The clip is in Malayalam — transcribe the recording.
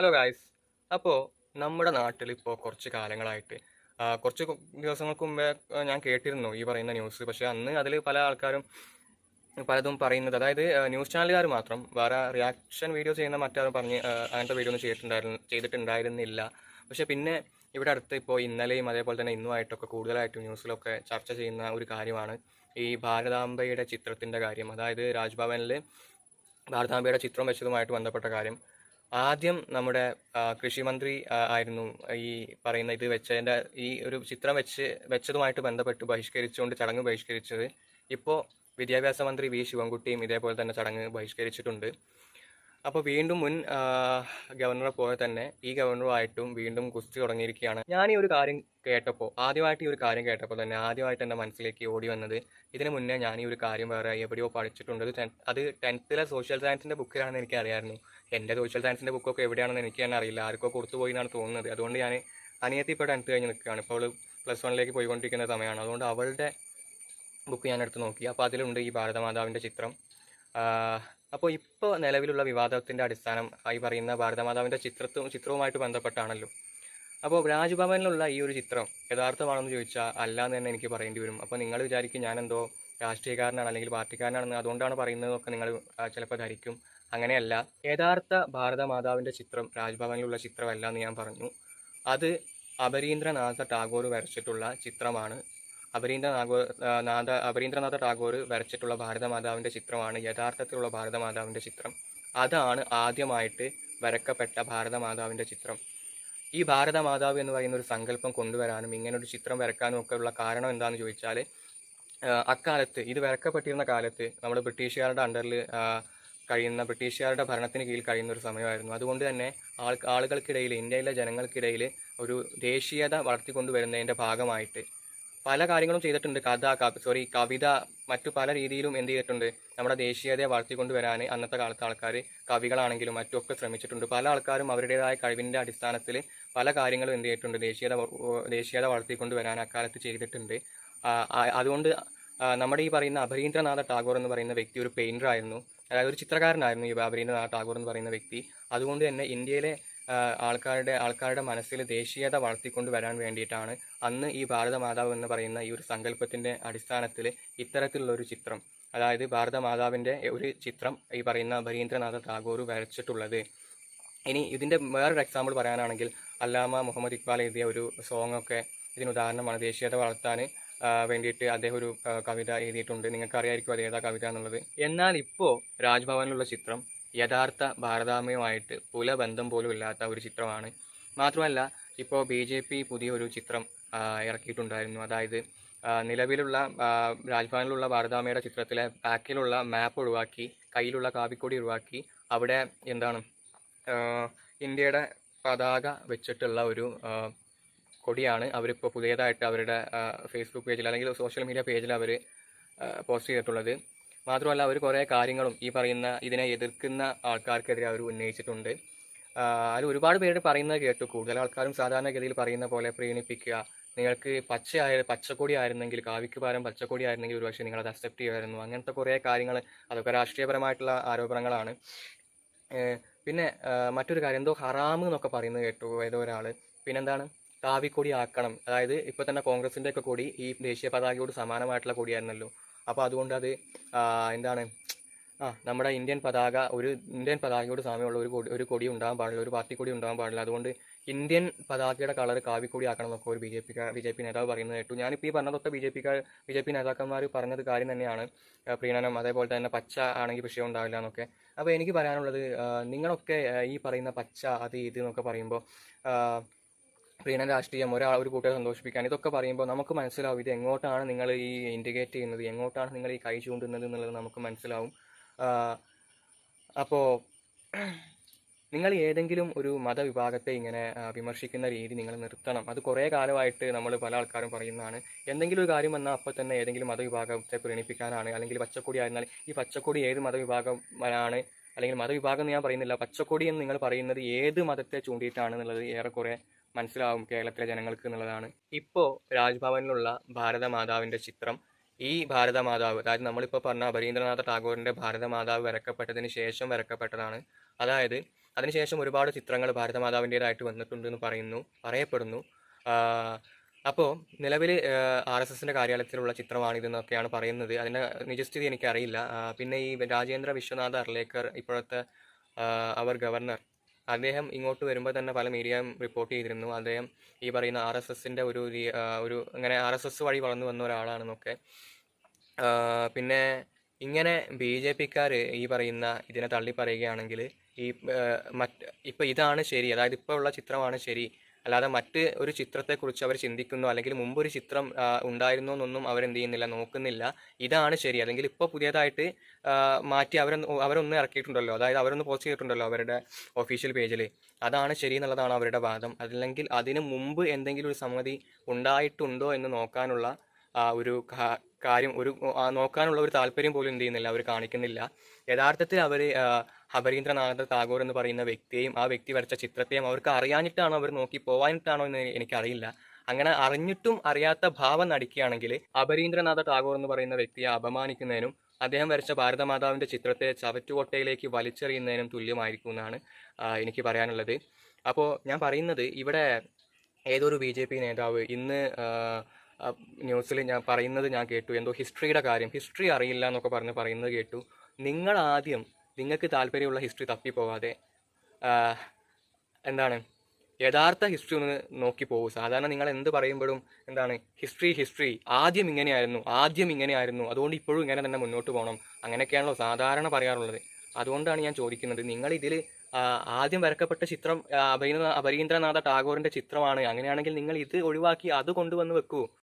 ഹലോ ഗായ്സ് അപ്പോൾ നമ്മുടെ നാട്ടിൽ ഇപ്പോൾ കുറച്ച് കാലങ്ങളായിട്ട് കുറച്ച് ദിവസങ്ങൾക്ക് മുമ്പേ ഞാൻ കേട്ടിരുന്നു ഈ പറയുന്ന ന്യൂസ് പക്ഷേ അന്ന് അതിൽ പല ആൾക്കാരും പലതും പറയുന്നത് അതായത് ന്യൂസ് ചാനലുകാർ മാത്രം വേറെ റിയാക്ഷൻ വീഡിയോ ചെയ്യുന്ന മറ്റാരും പറഞ്ഞ് അങ്ങനത്തെ വീഡിയോ ഒന്നും ചെയ്തിട്ടുണ്ടായിരുന്നു ചെയ്തിട്ടുണ്ടായിരുന്നില്ല. പക്ഷേ പിന്നെ ഇവിടെ അടുത്ത് ഇപ്പോൾ ഇന്നലെയും അതേപോലെ തന്നെ ഇന്നുമായിട്ടൊക്കെ കൂടുതലായിട്ടും ന്യൂസിലൊക്കെ ചർച്ച ചെയ്യുന്ന ഒരു കാര്യമാണ് ഈ ഭാരതാംബയുടെ ചിത്രത്തിന്റെ കാര്യം. അതായത് രാജ്ഭവനിൽ ഭാരതാംബയുടെ ചിത്രം വെച്ചതുമായിട്ട് ബന്ധപ്പെട്ട കാര്യം. ആദ്യം നമ്മുടെ കൃഷി മന്ത്രി ആയിരുന്നു ഈ പറയുന്ന ഇത് വെച്ചതിന്റെ ഈ ഒരു ചിത്രം വെച്ച് വെച്ചതുമായിട്ട് ബന്ധപ്പെട്ട് ബഹിഷ്കരിച്ചുകൊണ്ട് ചടങ്ങ് ബഹിഷ്കരിച്ചത്. ഇപ്പോൾ വിദ്യാഭ്യാസ മന്ത്രി വി ശിവൻകുട്ടിയും ഇതേപോലെ തന്നെ ചടങ്ങ് ബഹിഷ്കരിച്ചിട്ടുണ്ട്. അപ്പോൾ വീണ്ടും മുൻ ഗവർണറെ പോലെ തന്നെ ഈ ഗവർണറുമായിട്ടും വീണ്ടും കുസ്തി തുടങ്ങിയിരിക്കുകയാണ്. ഞാൻ ഈ ഒരു കാര്യം കേട്ടപ്പോൾ ആദ്യമായിട്ട് ഈ ഒരു കാര്യം കേട്ടപ്പോൾ തന്നെ ആദ്യമായിട്ട് എന്റെ മനസ്സിലേക്ക് ഓടി വന്നത് ഇതിന് മുന്നേ ഞാൻ ഈ ഒരു കാര്യം വേറെ എവിടെയോ പഠിച്ചിട്ടുണ്ട്. അത് അത് ടെൻത്തിലെ സോഷ്യൽ സയൻസിന്റെ ബുക്കിലാണെന്ന് എനിക്ക് അറിയാമായിരുന്നു എന്റെ സോഷ്യൽ സയൻസിന്റെ ബുക്കൊക്കെ എവിടെയാണെന്ന് എനിക്ക് തന്നെ അറിയില്ല. ആർക്കോ കൊടുത്തു പോയി എന്നാണ് തോന്നുന്നത്. അതുകൊണ്ട് ഞാൻ അനിയത്തി ഇപ്പോൾ ടെൻത്ത് കഴിഞ്ഞ് നിൽക്കുകയാണ്. ഇപ്പോൾ പ്ലസ് വണ്ണിലേക്ക് പോയിക്കൊണ്ടിരിക്കുന്ന സമയമാണ്. അതുകൊണ്ട് അവളുടെ ബുക്ക് ഞാൻ എടുത്ത് നോക്കി. അപ്പോൾ അതിലുണ്ട് ഈ ഭാരതമാതാവിന്റെ ചിത്രം. അപ്പോൾ ഇപ്പോൾ നിലവിലുള്ള വിവാദത്തിന്റെ അടിസ്ഥാനം ഈ പറയുന്ന ഭാരതമാതാവിന്റെ ചിത്രത്തും ചിത്രവുമായിട്ട് ബന്ധപ്പെട്ടാണല്ലോ. അപ്പോൾ രാജ്ഭവനിലുള്ള ഈ ഒരു ചിത്രം യഥാർത്ഥമാണെന്ന് ചോദിച്ചാൽ അല്ല എന്ന് തന്നെ എനിക്ക് പറയേണ്ടി വരും. അപ്പോൾ നിങ്ങൾ വിചാരിക്കും ഞാനെന്തോ രാഷ്ട്രീയക്കാരനാണ് അല്ലെങ്കിൽ പാർട്ടിക്കാരനാണെന്ന് അതുകൊണ്ടാണ് പറയുന്നതൊക്കെ നിങ്ങൾ ചിലപ്പോൾ ധരിക്കും. അങ്ങനെയല്ല. യഥാർത്ഥ ഭാരതമാതാവിന്റെ ചിത്രം രാജ്ഭവനിലുള്ള ചിത്രമല്ല എന്ന് ഞാൻ പറഞ്ഞു. അത് അപരീന്ദ്രനാഥ ടാഗോർ വരച്ചിട്ടുള്ള ചിത്രമാണ്. അപരീന്ദ്രനാഗോ നാഥ അപരീന്ദ്രനാഥ ടാഗോർ വരച്ചിട്ടുള്ള ഭാരതമാതാവിന്റെ ചിത്രമാണ് യഥാർത്ഥത്തിലുള്ള ഭാരതമാതാവിന്റെ ചിത്രം. അതാണ് ആദ്യമായിട്ട് വരക്കപ്പെട്ട ഭാരതമാതാവിന്റെ ചിത്രം. ഈ ഭാരതമാതാവ് എന്ന് പറയുന്ന ഒരു സങ്കല്പം കൊണ്ടുവരാനും ഇങ്ങനെ ഒരു ചിത്രം വരക്കാനും ഒക്കെ ഉള്ള കാരണം എന്താണെന്ന് ചോദിച്ചാൽ അക്കാലത്ത് ഇത് വരക്കപ്പെട്ടിരുന്ന കാലത്ത് നമ്മൾ ബ്രിട്ടീഷുകാരുടെ അണ്ടറിൽ കഴിയുന്ന ബ്രിട്ടീഷുകാരുടെ ഭരണത്തിന് കീഴിൽ കഴിയുന്ന ഒരു സമയമായിരുന്നു. അതുകൊണ്ട് തന്നെ ആൾ ആളുകൾക്കിടയിൽ ഇന്ത്യയിലെ ജനങ്ങൾക്കിടയിൽ ഒരു ദേശീയത വളർത്തിക്കൊണ്ടുവരുന്നതിന്റെ ഭാഗമായിട്ട് പല കാര്യങ്ങളും ചെയ്തിട്ടുണ്ട്. കഥ സോറി കവിത മറ്റു പല രീതിയിലും എന്ത് ചെയ്തിട്ടുണ്ട്. നമ്മുടെ ദേശീയതയെ വളർത്തിക്കൊണ്ടുവരാൻ അന്നത്തെ കാലത്തെ ആൾക്കാർ കവികളാണെങ്കിലും മറ്റുമൊക്കെ ശ്രമിച്ചിട്ടുണ്ട്. പല ആൾക്കാരും അവരുടേതായ കഴിവിന്റെ അടിസ്ഥാനത്തിൽ പല കാര്യങ്ങളും എന്ത് ചെയ്തിട്ടുണ്ട്. ദേശീയത ദേശീയത വളർത്തിക്കൊണ്ടുവരാൻ അക്കാലത്ത് ചെയ്തിട്ടുണ്ട്. അതുകൊണ്ട് നമ്മുടെ ഈ പറയുന്ന അപരീന്ദ്രനാഥ ടാഗോർ എന്ന് പറയുന്ന വ്യക്തി ഒരു പെയിന്റർ ആയിരുന്നു. അതായത് ഒരു ചിത്രകാരനായിരുന്നു ഈ അപരീന്ദ്രനാഥ ടാഗോർ എന്ന് പറയുന്ന വ്യക്തി. അതുകൊണ്ട് തന്നെ ഇന്ത്യയിലെ ആൾക്കാരുടെ ആൾക്കാരുടെ മനസ്സിൽ ദേശീയത വളർത്തിക്കൊണ്ട് വരാൻ വേണ്ടിയിട്ടാണ് അന്ന് ഈ ഭാരതമാതാവ് എന്ന് പറയുന്ന ഈ ഒരു സങ്കല്പത്തിന്റെ അടിസ്ഥാനത്തിൽ ഇത്തരത്തിലുള്ള ഒരു ചിത്രം. അതായത് ഭാരതമാതാവിന്റെ ഒരു ചിത്രം ഈ പറയുന്ന ഭരീന്ദ്രനാഥ ടാഗോർ വരച്ചിട്ടുള്ളത്. ഇനി ഇതിന്റെ വേറൊരു എക്സാമ്പിൾ പറയാനാണെങ്കിൽ അല്ലാമ മുഹമ്മദ് ഇക്ബാൽ എഴുതിയ ഒരു സോങ് ഒക്കെ ഇതിന് ഉദാഹരണമാണ്. ദേശീയത വളർത്താൻ വേണ്ടിയിട്ട് അദ്ദേഹം ഒരു കവിത എഴുതിയിട്ടുണ്ട്. നിങ്ങൾക്ക് അറിയായിരിക്കും അത് ഏതാ കവിത എന്നുള്ളത്. എന്നാൽ ഇപ്പോൾ രാജ്ഭവനിലുള്ള ചിത്രം യഥാർത്ഥ ഭാരതാംബയുമായിട്ട് പുല ബന്ധം പോലും ഇല്ലാത്ത ഒരു ചിത്രമാണ്. മാത്രമല്ല ഇപ്പോൾ ബി ജെ പി പുതിയൊരു ചിത്രം ഇറക്കിയിട്ടുണ്ടായിരുന്നു. അതായത് നിലവിലുള്ള രാജ്ഭവനിലുള്ള ഭാരതാമ്മയുടെ ചിത്രത്തിലെ ബാക്കിലുള്ള മാപ്പ് ഒഴിവാക്കി കയ്യിലുള്ള കാവിക്കൊടി ഒഴിവാക്കി അവിടെ എന്താണ് ഇന്ത്യയുടെ പതാക വെച്ചിട്ടുള്ള ഒരു കൊടിയാണ് അവരിപ്പോൾ പുതിയതായിട്ട് അവരുടെ ഫേസ്ബുക്ക് പേജിൽ അല്ലെങ്കിൽ സോഷ്യൽ മീഡിയ പേജിൽ അവർ പോസ്റ്റ് ചെയ്തിട്ടുള്ളത്. മാത്രമല്ല അവർ കുറേ കാര്യങ്ങളും ഈ പറയുന്ന ഇതിനെ എതിർക്കുന്ന ആൾക്കാർക്കെതിരെ അവർ ഉന്നയിച്ചിട്ടുണ്ട്. അതിൽ ഒരുപാട് പേര് പറയുന്നത് കേട്ടു. കൂടുതൽ ആൾക്കാരും സാധാരണഗതിയിൽ പറയുന്ന പോലെ പ്രീണിപ്പിക്കുക. നിങ്ങൾക്ക് പച്ചയായ പച്ചക്കൊടി ആയിരുന്നെങ്കിൽ കാവിക്ക് പകരം പച്ചക്കൊടി ആയിരുന്നെങ്കിൽ ഒരുപക്ഷെ നിങ്ങളത് അക്സെപ്റ്റ് ചെയ്യുമായിരുന്നു. അങ്ങനത്തെ കുറേ കാര്യങ്ങൾ അതൊക്കെ രാഷ്ട്രീയപരമായിട്ടുള്ള ആരോപണങ്ങളാണ്. പിന്നെ മറ്റൊരു കാര്യം എന്തോ ഹറാമ് എന്നൊക്കെ പറയുന്നത് കേട്ടു ഏതോ ഒരാൾ പിന്നെന്താണ്? കാവിക്കൊടി ആക്കണം. അതായത് ഇപ്പോൾ തന്നെ കോൺഗ്രസിന്റെ ഒക്കെ കൊടി ഈ ദേശീയ പതാകയോട് സമാനമായിട്ടുള്ള കൊടിയായിരുന്നല്ലോ. അപ്പോൾ അതുകൊണ്ട് അത് എന്താണ് ആ നമ്മുടെ ഇന്ത്യൻ പതാക ഒരു ഇന്ത്യൻ പതാകയോട് സാമ്യമുള്ള ഒരു കൊടി ഒരു കൊടി ഉണ്ടാകാൻ പാടില്ല ഒരു പാർട്ടി കൊടി ഉണ്ടാകാൻ പാടില്ല. അതുകൊണ്ട് ഇന്ത്യൻ പതാകയുടെ കളർ കാവിക്കൊടി ആക്കണം എന്നൊക്കെ ഒരു B J P B J P നേതാവ് പറയുന്നത് കേട്ടു. ഞാനിപ്പോൾ ഈ പറഞ്ഞതൊക്കെ ബി ജെ പിക്കാർ ബി ജെ പി നേതാക്കന്മാർ പറഞ്ഞത് കാര്യം തന്നെയാണ്. പ്രീണനം അതേപോലെ തന്നെ പച്ച ആണെങ്കിൽ വിഷയം ഉണ്ടാവില്ല എന്നൊക്കെ. അപ്പോൾ എനിക്ക് പറയാനുള്ളത് നിങ്ങളൊക്കെ ഈ പറയുന്ന പച്ച അത് ഇത് എന്നൊക്കെ പറയുമ്പോൾ പ്രീണന രാഷ്ട്രീയം ഒരാൾ ഒരു കൂട്ടരെ സന്തോഷിപ്പിക്കാൻ ഇതൊക്കെ പറയുമ്പോൾ നമുക്ക് മനസ്സിലാവും ഇത് എങ്ങോട്ടാണ് നിങ്ങൾ ഈ ഇൻഡിക്കേറ്റ് ചെയ്യുന്നത് എങ്ങോട്ടാണ് നിങ്ങൾ ഈ കൈ ചൂണ്ടുന്നത് എന്നുള്ളത് നമുക്ക് മനസ്സിലാവും. അപ്പോൾ നിങ്ങൾ ഏതെങ്കിലും ഒരു മതവിഭാഗത്തെ ഇങ്ങനെ വിമർശിക്കുന്ന രീതി നിങ്ങൾ നിർത്തണം. അത് കുറേ കാലമായിട്ട് നമ്മൾ പല ആൾക്കാരും പറയുന്നതാണ്. എന്തെങ്കിലും ഒരു കാര്യം വന്നാൽ അപ്പോൾ തന്നെ ഏതെങ്കിലും മതവിഭാഗത്തെ പ്രീണിപ്പിക്കാനാണ്. അല്ലെങ്കിൽ പച്ചക്കൊടി ആയിരുന്നാൽ ഈ പച്ചക്കൊടി ഏത് മതവിഭാഗം ആണ്? അല്ലെങ്കിൽ മതവിഭാഗം എന്ന് ഞാൻ പറയുന്നില്ല പച്ചക്കൊടി എന്ന് നിങ്ങൾ പറയുന്നത് ഏത് മതത്തെ ചൂണ്ടിയിട്ടാണ് എന്നുള്ളത് ഏറെക്കുറെ മനസ്സിലാവും കേരളത്തിലെ ജനങ്ങൾക്ക് എന്നുള്ളതാണ്. ഇപ്പോൾ രാജ്ഭവനിലുള്ള ഭാരതമാതാവിന്റെ ചിത്രം. ഈ ഭാരതമാതാവ് അതായത് നമ്മളിപ്പോൾ പറഞ്ഞ അപരീന്ദ്രനാഥ ടാഗോറിന്റെ ഭാരതമാതാവ് വരക്കപ്പെട്ടതിന് ശേഷം വരക്കപ്പെട്ടതാണ്. അതായത് അതിനുശേഷം ഒരുപാട് ചിത്രങ്ങൾ ഭാരതമാതാവിന്റേതായിട്ട് വന്നിട്ടുണ്ട് എന്ന് പറയുന്നു പറയപ്പെടുന്നു. അപ്പോൾ നിലവിൽ ആർ എസ് എസിന്റെ കാര്യാലയത്തിലുള്ള ചിത്രമാണിതെന്നൊക്കെയാണ് പറയുന്നത്. അതിന്റെ നിജസ്ഥിതി എനിക്കറിയില്ല. പിന്നെ ഈ രാജേന്ദ്ര വിശ്വനാഥ് അർലേക്കർ ഇപ്പോഴത്തെ അവർ ഗവർണർ അദ്ദേഹം ഇങ്ങോട്ട് വരുമ്പോൾ തന്നെ പല മീഡിയയും റിപ്പോർട്ട് ചെയ്തിരുന്നു. അദ്ദേഹം ഈ പറയുന്ന ആർ എസ് എസിന്റെ ഒരു ഒരു അങ്ങനെ ആർ എസ് എസ് വഴി വളർന്നു വന്ന ഒരാളാണെന്നൊക്കെ. പിന്നെ ഇങ്ങനെ ബി ജെ പിക്കാർ ഈ പറയുന്ന ഇതിനെ തള്ളി പറയുകയാണെങ്കിൽ ഈ മറ്റ് ഇപ്പം ഇതാണ് ശരി. അതായത് ഇപ്പോൾ ഉള്ള ചിത്രമാണ് ശരി. അല്ലാതെ മറ്റ് ഒരു ചിത്രത്തെക്കുറിച്ച് അവർ ചിന്തിക്കുന്നു അല്ലെങ്കിൽ മുമ്പൊരു ചിത്രം ഉണ്ടായിരുന്നു എന്നൊന്നും അവരെന്ത് ചെയ്യുന്നില്ല നോക്കുന്നില്ല. ഇതാണ് ശരി. അല്ലെങ്കിൽ ഇപ്പോൾ പുതിയതായിട്ട് മാറ്റി അവരൊന്ന് അവരൊന്ന് ഇറക്കിയിട്ടുണ്ടല്ലോ. അതായത് അവരൊന്ന് പോസ്റ്റ് ചെയ്തിട്ടുണ്ടല്ലോ അവരുടെ ഒഫീഷ്യൽ പേജിൽ അതാണ് ശരി എന്നുള്ളതാണ് അവരുടെ വാദം. അല്ലെങ്കിൽ അതിന് മുമ്പ് എന്തെങ്കിലും ഒരു സംഗതി ഉണ്ടായിട്ടുണ്ടോ എന്ന് നോക്കാനുള്ള ഒരു കാര്യം ഒരു നോക്കാനുള്ള ഒരു താല്പര്യം പോലും എന്ത് ചെയ്യുന്നില്ല അവർ കാണിക്കുന്നില്ല. യഥാർത്ഥത്തിൽ അവർ ഹബരീന്ദ്രനാഥ ടാഗോർ എന്ന് പറയുന്ന വ്യക്തിയെയും ആ വ്യക്തി വരച്ച ചിത്രത്തെയും അവർക്ക് അറിയാനിട്ടാണോ അവർ നോക്കി പോവാനിട്ടാണോ എന്ന് എനിക്കറിയില്ല. അങ്ങനെ അറിഞ്ഞിട്ടും അറിയാത്ത ഭാവം നടിക്കുകയാണെങ്കിൽ അപരീന്ദ്രനാഥ ടാഗോർ എന്ന് പറയുന്ന വ്യക്തിയെ അപമാനിക്കുന്നതിനും അദ്ദേഹം വരച്ച ഭാരതമാതാവിന്റെ ചിത്രത്തെ ചവറ്റുകൊട്ടയിലേക്ക് വലിച്ചെറിയുന്നതിനും തുല്യമായിരിക്കും എന്നാണ് എനിക്ക് പറയാനുള്ളത്. അപ്പോൾ ഞാൻ പറയുന്നത് ഇവിടെ ഏതൊരു ബി ജെ പി നേതാവ് ഇന്ന് ന്യൂസിൽ ഞാൻ പറയുന്നത് ഞാൻ കേട്ടു. എന്തോ ഹിസ്റ്ററിയുടെ കാര്യം. ഹിസ്റ്ററി അറിയില്ല എന്നൊക്കെ പറഞ്ഞ് പറയുന്നത് കേട്ടു. നിങ്ങൾ ആദ്യം നിങ്ങൾക്ക് താല്പര്യമുള്ള ഹിസ്റ്ററി തപ്പിപ്പോവാതെ ആ, എന്താണ് യഥാർത്ഥ ഹിസ്റ്ററി ഒന്ന് നോക്കി പോകും സാധാരണ നിങ്ങൾ എന്ത് പറയുമ്പോഴും എന്താണ് ഹിസ്റ്ററി ഹിസ്റ്ററി ആദ്യം ഇങ്ങനെയായിരുന്നു ആദ്യം ഇങ്ങനെയായിരുന്നു അതുകൊണ്ട് ഇപ്പോഴും ഇങ്ങനെ തന്നെ മുന്നോട്ട് പോകണം. അങ്ങനെയൊക്കെയാണല്ലോ സാധാരണ പറയാറുള്ളത്. അതുകൊണ്ടാണ് ഞാൻ ചോദിക്കുന്നത് നിങ്ങൾ ഇതിൽ ആദ്യം വരക്കപ്പെട്ട ചിത്രം അപരീന്ദ്രനാഥ ടാഗോറിന്റെ ചിത്രമാണ്. അങ്ങനെയാണെങ്കിൽ നിങ്ങൾ ഇത് ഒഴിവാക്കി അത് കൊണ്ടുവന്ന് വെക്കൂ.